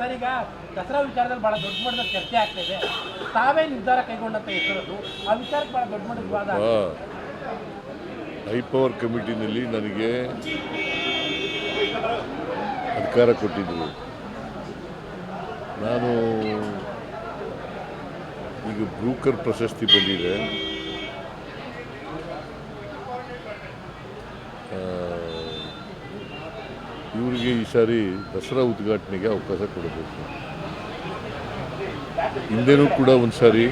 Sir ಈಗ ದಸರಾ ವಿಚಾರದಲ್ಲಿ ಬಹಳ ದೊಡ್ಡ ಮಟ್ಟದ ಚರ್ಚೆ ಆಗ್ತಾ ಇದೆ. ತಾವೇ ನಿರ್ಧಾರ ಕೈಗೊಂಡಂತ ಹೆಸರದು ಆ ವಿಚಾರಕ್ಕೆ ಬಹಳ ದೊಡ್ಡ ಮಟ್ಟದ ವಿವಾದ. ಹೈ ಪವರ್ ಕಮಿಟಿನಲ್ಲಿ ನನಗೆ ಅಧಿಕಾರ ಕೊಟ್ಟಿದ್ದರು. ನಾನು ಈಗ ಬ್ರೂಕರ್ ಪ್ರಶಸ್ತಿ ಬಂದಿದೆ. ಇವರಿಗೆ ಈ ಸಾರಿ ದಸರಾ ಉದ್ಘಾಟನೆಗೆ ಅವಕಾಶ ಕೊಡಬೇಕು. ಹಿಂದೆನೂ ಕೂಡ ಒಂದು ಸಾರಿ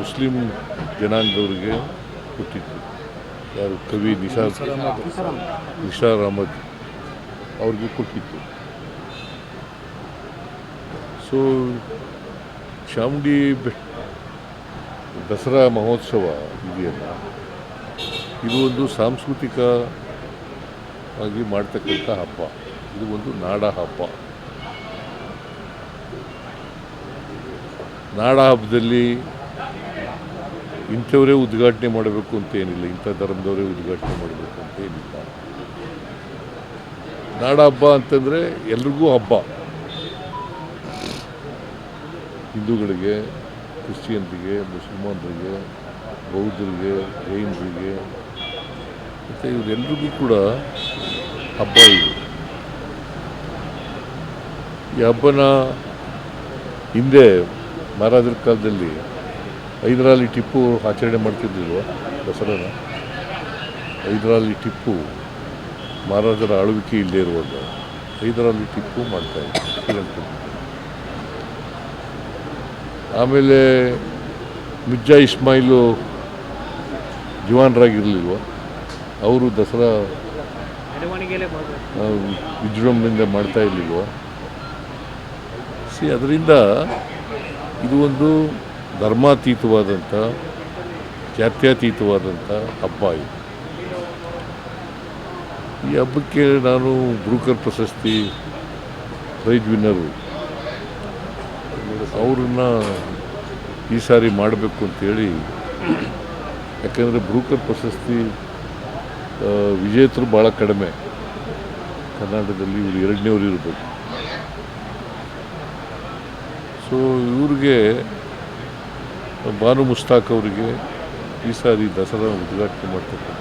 ಮುಸ್ಲಿಂ ಜನಾಂಗದವರಿಗೆ ಕೊಟ್ಟಿತ್ತು ಯಾರು ಕವಿ ನಿಶಾ ನಿಶಾರ್ ಅಹಮದ್ ಅವ್ರಿಗೆ ಕೊಟ್ಟಿತ್ತು. ಸೊ ಚಾಮುಂಡಿ ಬೆಟ್ಟ, ದಸರಾ ಮಹೋತ್ಸವ ಇದೆಯಲ್ಲ, ಇದು ಒಂದು ಸಾಂಸ್ಕೃತಿಕ ಆಗಿ ಮಾಡ್ತಕ್ಕಂಥ ಹಬ್ಬ. ಇದು ಒಂದು ನಾಡ ಹಬ್ಬ. ನಾಡ ಹಬ್ಬದಲ್ಲಿ ಇಂಥವರೇ ಉದ್ಘಾಟನೆ ಮಾಡಬೇಕು ಅಂತ ಏನಿಲ್ಲ. ಇಂಥ ಧರ್ಮದವರೇ ಉದ್ಘಾಟನೆ ಮಾಡಬೇಕು ಅಂತ ಏನಿಲ್ಲ. ನಾಡ ಹಬ್ಬ ಅಂತಂದರೆ ಎಲ್ರಿಗೂ ಹಬ್ಬ. ಹಿಂದೂಗಳಿಗೆ, ಕ್ರಿಶ್ಚಿಯನ್ರಿಗೆ, ಮುಸಲ್ಮಾನರಿಗೆ, ಬೌದ್ಧರಿಗೆ, ಜೈನರಿಗೆ, ಮತ್ತು ಇವರೆಲ್ಲರಿಗೂ ಕೂಡ ಹಬ್ಬ ಇದು ಈ ಹಬ್ಬನ ಹಿಂದೆ ಮಹಾರಾಜರ ಕಾಲದಲ್ಲಿ ಹೈದರಾಲಿ ಟಿಪ್ಪು ಆಚರಣೆ ಮಾಡ್ತಿದ್ದಿಲ್ವ ದಸರಾನ? ಹೈದರಾಲಿ ಟಿಪ್ಪು ಮಹಾರಾಜರ ಆಳ್ವಿಕೆ ಇಲ್ಲದೆ ಇರುವಾಗ ಹೈದರಾಲಿ ಟಿಪ್ಪು ಮಾಡ್ತಾ ಇದ್ದಾರೆ. ಆಮೇಲೆ ಮಿರ್ಜಾ ಇಸ್ಮಾಯಿಲು ಜವಾನರಾಗಿರಲಿಲ್ವ? ಅವರು ದಸರಾ ಆ, ವಿಜೃಂಭಣೆಯಿಂದ ಮಾಡ್ತಾ ಇರಲಿಲ್ವ ಸಿ ಅದರಿಂದ ಇದು ಒಂದು ಧರ್ಮಾತೀತವಾದಂಥ ಜಾತ್ಯತೀತವಾದಂಥ ಹಬ್ಬ ಇದು. ಈ ಹಬ್ಬಕ್ಕೆ ನಾನು ಬ್ರೂಕರ್ ಪ್ರಶಸ್ತಿ ಪ್ರೈಜ್ ವಿನ್ನರು. ಅವ್ರನ್ನ ಈ ಸಾರಿ ಮಾಡಬೇಕು ಅಂತೇಳಿ ಯಾಕಂದರೆ ಬ್ರೂಕರ್ ಪ್ರಶಸ್ತಿ ವಿಜೇತರು ಭಾಳ ಕಡಿಮೆ. ಕರ್ನಾಟಕದಲ್ಲಿ ಇವರು ಎರಡನೇವ್ರು ಇರಬೇಕು. ಸೊ ಇವ್ರಿಗೆ ಬಾನು ಮುಸ್ತಾಕ್ ಅವರಿಗೆ ಈ ಸಾರಿ ದಸರಾ ಉದ್ಘಾಟನೆ ಮಾಡ್ತಕ್ಕಂಥ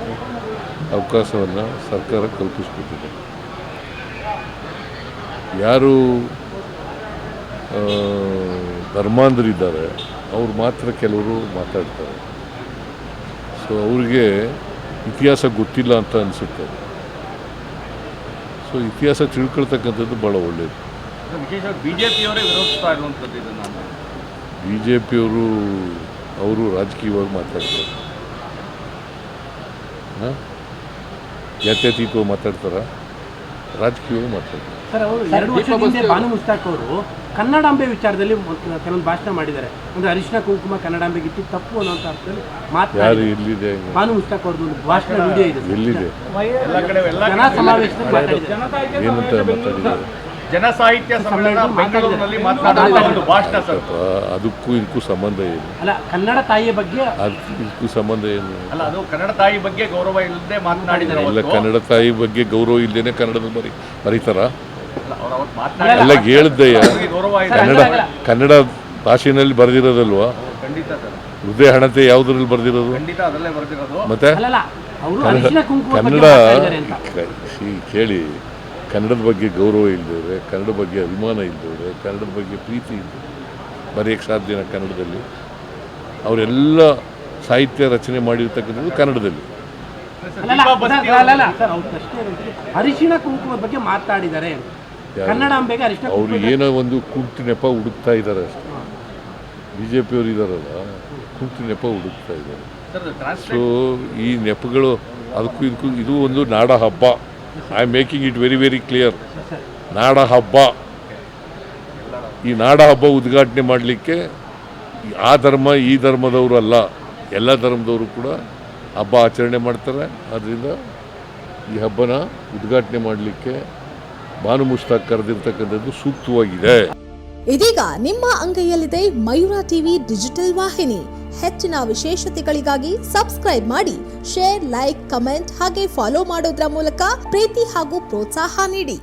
ಅವಕಾಶವನ್ನು ಸರ್ಕಾರ ಕಲ್ಪಿಸ್ಕೊಟ್ಟಿದೆ. ಯಾರು ಧರ್ಮಾಂಧರಿದ್ದಾರೆ, ಅವ್ರು ಮಾತ್ರ ಕೆಲವರು ಮಾತಾಡ್ತಾರೆ. ಸೊ ಅವ್ರಿಗೆ ಇತಿಹಾಸ ಗೊತ್ತಿಲ್ಲ ಅಂತ ಅನಿಸುತ್ತೆ. ಸೊ ಇತಿಹಾಸ ತಿಳ್ಕೊಳ್ತಕ್ಕಂಥದ್ದು ಭಾಳ ಒಳ್ಳೆಯದು ಬಿ ಜೆ ಪಿಯವರು ಅವರು ರಾಜಕೀಯವಾಗಿ ಮಾತಾಡ್ತಾರೆ. ಹಾಂ? ಜಾತ್ಯತೀತವಾಗಿ ಮಾತಾಡ್ತಾರ? ರಾಜಕೀಯವಾಗಿ ಮಾತಾಡ್ತಾರೆ. ಸರ್ ಅವರು ಎರಡು ವರ್ಷದ ಹಿಂದೆ ಬಾನು ಮುಸ್ತಾಕ್ ಅವರು ಕನ್ನಡಾಂಬೆ ವಿಚಾರದಲ್ಲಿ ಒಂದು ಕೆಲವೊಂದು ಭಾಷಣ ಮಾಡಿದ್ದಾರೆ. ಅಂದ್ರೆ ಅರಿಶಿನ ಕುಂಕುಮ ಕನ್ನಡಾಂಬೆಗಿತ್ತು ತಪ್ಪು ಅನ್ನೋಂಥ ಅರ್ಥದಲ್ಲಿ ಯಾರು ಭಾನು ಬಾನು ಮುಸ್ತಾಕ್ ಅವ್ರದ್ದು ಒಂದು ಭಾಷಣ ವಿಡಿಯೋ ಇದೆ ಸರ್. ಎಲ್ಲಿದೆ ಎಲ್ಲ ಕಡೆ ಎಲ್ಲ ಜನ ಸಮಾವೇಶದಲ್ಲಿ ಮಾತಾಡಿದ್ದಾರೆ. ಜನ ಸಾಹಿತ್ಯ ಸಮ್ಮೇಳನ ಬೆಂಗಳೂರಿನಲ್ಲಿ ಮಾತನಾಡುವ ಭಾಷಣ ಸರ್. ಅದಕ್ಕೂ ಇದಕ್ಕೂ ಸಂಬಂಧ ಏನು? ಅಲ್ಲ ಕನ್ನಡ ತಾಯಿಯ ಬಗ್ಗೆ ಅದಕ್ಕೂ ಇದಕ್ಕೂ ಸಂಬಂಧ ಏನು? ಅಲ್ಲ ಅದು ಕನ್ನಡ ತಾಯಿ ಬಗ್ಗೆ ಗೌರವ ಇಲ್ಲದೆ ಮಾತನಾಡಿದ್ದಾರೆ ಕನ್ನಡ ತಾಯಿ ಬಗ್ಗೆ ಗೌರವ ಇಲ್ಲದೇನೆ ಕನ್ನಡದ ಬರಿ ಬರೀತಾರ ಅಲ್ಲ, ಅವ್ರು ಅವತ್ತು ಎಲ್ಲ ಅವ್ರಿಗೆ ಕನ್ನಡ ಕನ್ನಡ ಭಾಷೆನಲ್ಲಿ ಬರೆದಿರೋದಲ್ವಾ ಖಂಡಿತ ಸರ್ ಹೃದಯ ಹಣತೆ ಯಾವುದ್ರಲ್ಲಿ ಬರೆದಿರೋದು ಮತ್ತೆ ಅಲ್ಲಲ್ಲ ಅವರು ಅರಿಶಿನ ಕುಂಕುಮ ಬಗ್ಗೆ ಕನ್ನಡ ಮಾತಾಡಿದ್ದಾರೆ ಅಂತ ಕ- ಕೇಳಿ ಕನ್ನಡದ ಬಗ್ಗೆ ಗೌರವ ಇಲ್ದವ್ರೆ ಕನ್ನಡ ಬಗ್ಗೆ ಅಭಿಮಾನ ಇಲ್ದವ್ರೆ ಕನ್ನಡದ ಬಗ್ಗೆ ಪ್ರೀತಿ ಇಲ್ದವ್ರೆ ಬರೆಯೋಕ್ಕೆ ಸಾಧ್ಯನ ಕನ್ನಡದಲ್ಲಿ ಅವರೆಲ್ಲ ಸಾಹಿತ್ಯ ರಚನೆ ಮಾಡಿರ್ತಕ್ಕಂಥದ್ದು ಕನ್ನಡದಲ್ಲಿ ಅರಿಶಿನ ಕುಂಕುಮದ ಬಗ್ಗೆ ಮಾತಾಡಿದ್ದಾರೆ ಅರಿಶಿನ ಅವರು ಏನೋ ಒಂದು ಕುಂಟು ನೆಪ ಹುಡುಕ್ತಾ ಇದ್ದಾರೆ ಅಷ್ಟೇ. ಬಿ ಜೆ ಪಿಯವರು ಇದ್ದಾರಲ್ಲ ಕುಂಟು ನೆಪ ಹುಡುಕ್ತಾ ಇದ್ದಾರೆ. ಸರ್ ಸೊ ಈ ನೆಪಗಳು ಅದಕ್ಕೂ ಇದಕ್ಕೂ ಇದು ಒಂದು ನಾಡ ಹಬ್ಬ. I am making it very very clear ನಾಡ ಹಬ್ಬ. ಈ ನಾಡ ಹಬ್ಬ ಉದ್ಘಾಟನೆ ಮಾಡಲಿಕ್ಕೆ ಆ ಧರ್ಮ ಈ ಧರ್ಮದವರು ಅಲ್ಲ. ಎಲ್ಲ ಧರ್ಮದವರು ಕೂಡ ಹಬ್ಬ ಆಚರಣೆ ಮಾಡ್ತಾರೆ. ಆದ್ದರಿಂದ ಈ ಹಬ್ಬನ ಉದ್ಘಾಟನೆ ಮಾಡಲಿಕ್ಕೆ ಭಾನು ಮುಸ್ತಾಕ್ ಕರೆದಿರ್ತಕ್ಕಂಥದ್ದು ಸೂಕ್ತವಾಗಿದೆ. ಇದೀಗ ನಿಮ್ಮ ಅಂಗೈಯಲ್ಲಿದೆ ಮಯೂರ ಟಿವಿ ಡಿಜಿಟಲ್ ವಾಹಿನಿ. ಹೆಚ್ಚಿನ ವಿಶೇಷತೆಗಳಿಗಾಗಿ ಸಬ್ಸ್ಕ್ರೈಬ್ ಮಾಡಿ, ಶೇರ್, ಲೈಕ್, ಕಮೆಂಟ್ ಹಾಗೆ ಫಾಲೋ ಮಾಡೋದ್ರ ಮೂಲಕ ಪ್ರೀತಿ ಹಾಗೂ ಪ್ರೋತ್ಸಾಹ ನೀಡಿ.